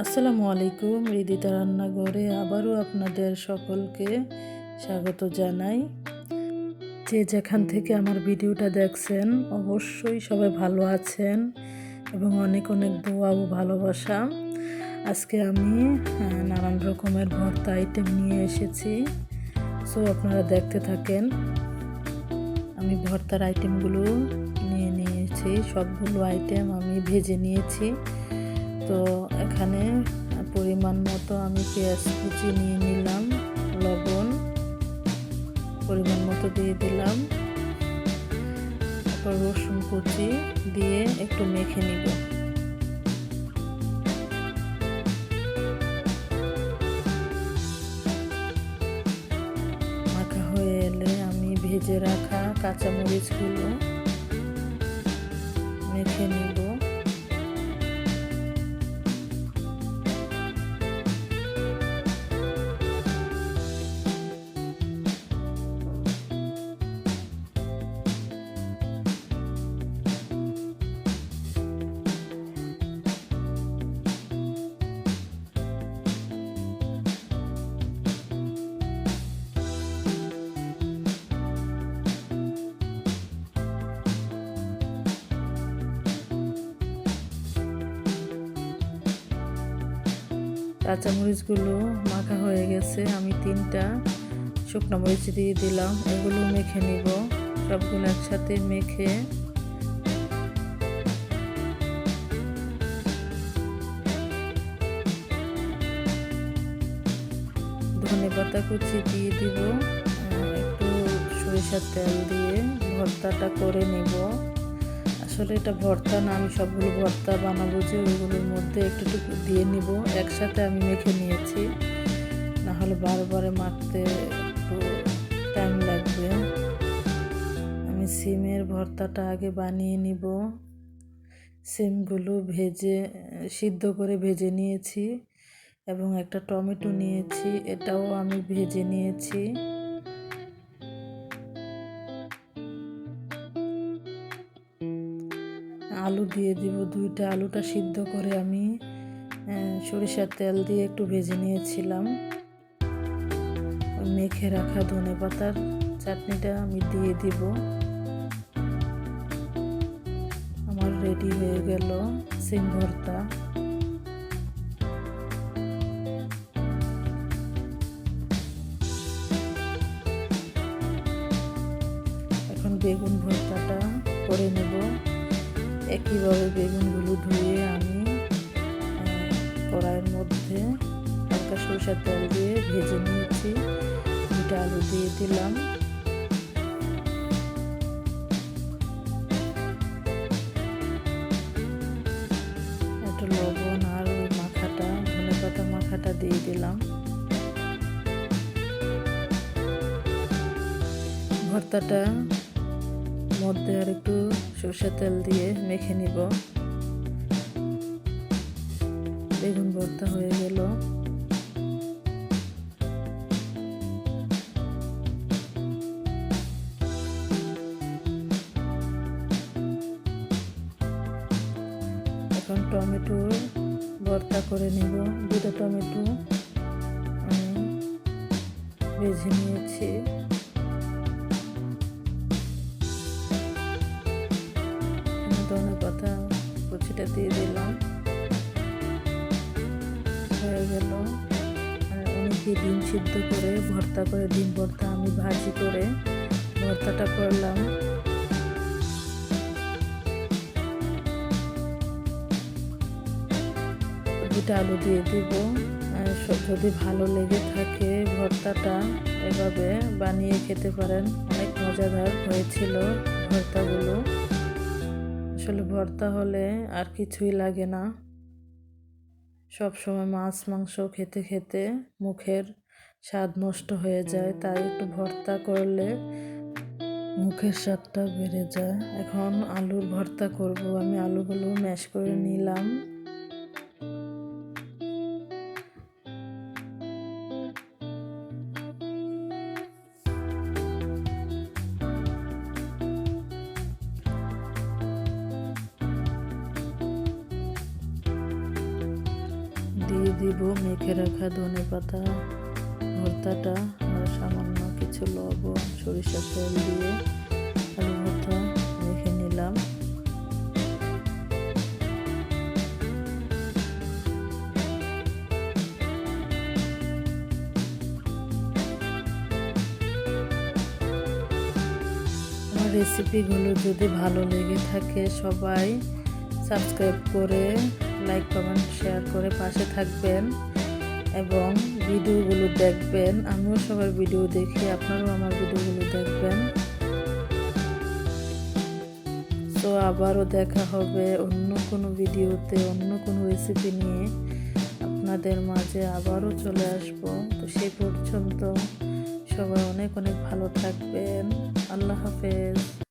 আসসালামু আলাইকুম রিদিতা রান্নাঘরে আবারও আপনাদের সকলকে স্বাগত জানাই। যে যেখান থেকে আমার ভিডিওটা দেখছেন, অবশ্যই সবাই ভালো আছেন এবং অনেক অনেক দোয়া ও ভালোবাসা। আজকে আমি নানান রকমের ভর্তা আইটেম নিয়ে এসেছি। সো আপনারা দেখতে থাকেন, আমি ভর্তার আইটেমগুলো নিয়ে নিয়েছি, সবগুলো আইটেম আমি ভেজে নিয়েছি। তো এখানে পরিমাণ মতো আমি পেঁয়াজ কুচি নিয়ে নিলাম, লবণ পরিমাণ মতো দিয়ে দিলাম, তারপর রসুন কুচি দিয়ে একটু মেখে নিব। মাখা হয়ে এলে আমি ভেজে রাখা কাঁচামরিচগুলো কাঁচামরিচগুলো মাখা হয়ে গেছে। আমি তিনটা শুকনো মরিচ দিয়ে দিলাম। এগুলো মেখে নিব। সবগুলো একসাথে মেখে ধনে পাতা কুচি দিয়ে দিব। একটু সরিষার তেল দিয়ে ভর্তাটা করে নিব। আসলে এটা ভর্তা না, আমি সবগুলো ভর্তা বানাবো যে ওইগুলোর মধ্যে একটু একটু দিয়ে নিব। একসাথে আমি মেখে নিয়েছি, নাহলে বারবারে মাখতে একটু টাইম লাগবে। আমি সিমের ভর্তাটা আগে বানিয়ে নিব। সিমগুলো ভেজে, সিদ্ধ করে ভেজে নিয়েছি এবং একটা টমেটো নিয়েছি, এটাও আমি ভেজে নিয়েছি। আলু দিয়ে দিব, দুইটা আলুটা সিদ্ধ করে আমি সরিষার তেল দিয়ে একটু ভেজে নিয়েছিলাম। মেখে রাখা ধনে পাতার চাটনিটা আমি দিয়ে দিব। আমার রেডি হয়ে গেল সিম ভর্তা। এখন বেগুন ভর্তাটা করে নেব। একইভাবে বেগুনগুলো ধুয়ে আমি কড়াইয়ের মধ্যে হালকা সরষের তেল দিয়ে ভেজে নিয়েছি। দুইটা আলু দিয়ে দিলাম। লবণ আর ওই মাখাটা, ধনে পাতা মাখাটা দিয়ে দিলাম। ভর্তাটা মধ্যে আর একটু সর্ষের তেল দিয়ে মেখে নিব। বেগুন ভর্তা হয়ে গেল। এখন টমেটো ভর্তা করে নিব। দুটো টমেটো আমি ভেজে নিয়েছি। ধনে পাতা কুচিটা দিয়ে দিলাম। হয়ে গেল। আর অনেকে ডিম সিদ্ধ করে ভর্তা করে, ডিম ভর্তা আমি ভাজি করে ভর্তাটা করলাম। দুটা আলু দিয়ে দিব। যদি ভালো লেগে থাকে ভর্তাটা এভাবে বানিয়ে খেতে পারেন। অনেক মজাদার হয়েছিল ভর্তাগুলো। আসলে ভর্তা হলে আর কিছুই লাগে না। সব সময় মাছ, মাংস খেতে খেতে মুখের স্বাদ নষ্ট হয়ে যায়, তাই একটু ভর্তা করলে মুখের স্বাদটা বেড়ে যায়। এখন আলুর ভর্তা করব। আমি আলুগুলো ম্যাশ করে নিলাম। দিব মেখে রাখা ধনে পাতা, ভর্তাটা আর সামান্য কিছু লবণ, সরিষার তেল দিয়ে আলু ভর্তা রেখে নিলাম। রেসিপিগুলো যদি ভালো লেগে থাকে সবাই সাবস্ক্রাইব করে লাইক, কমেন্ট, শেয়ার করে পাশে থাকবেন এবং ভিডিওগুলো দেখবেন। আমিও সবার ভিডিও দেখি, আপনারাও আমার ভিডিওগুলো দেখবেন। তো আবারও দেখা হবে অন্য কোনো ভিডিওতে, অন্য কোনো রেসিপি নিয়ে আপনাদের মাঝে আবারও চলে আসব। তো সেই পর্যন্ত সবাই অনেক অনেক ভালো থাকবেন। আল্লাহ হাফেজ।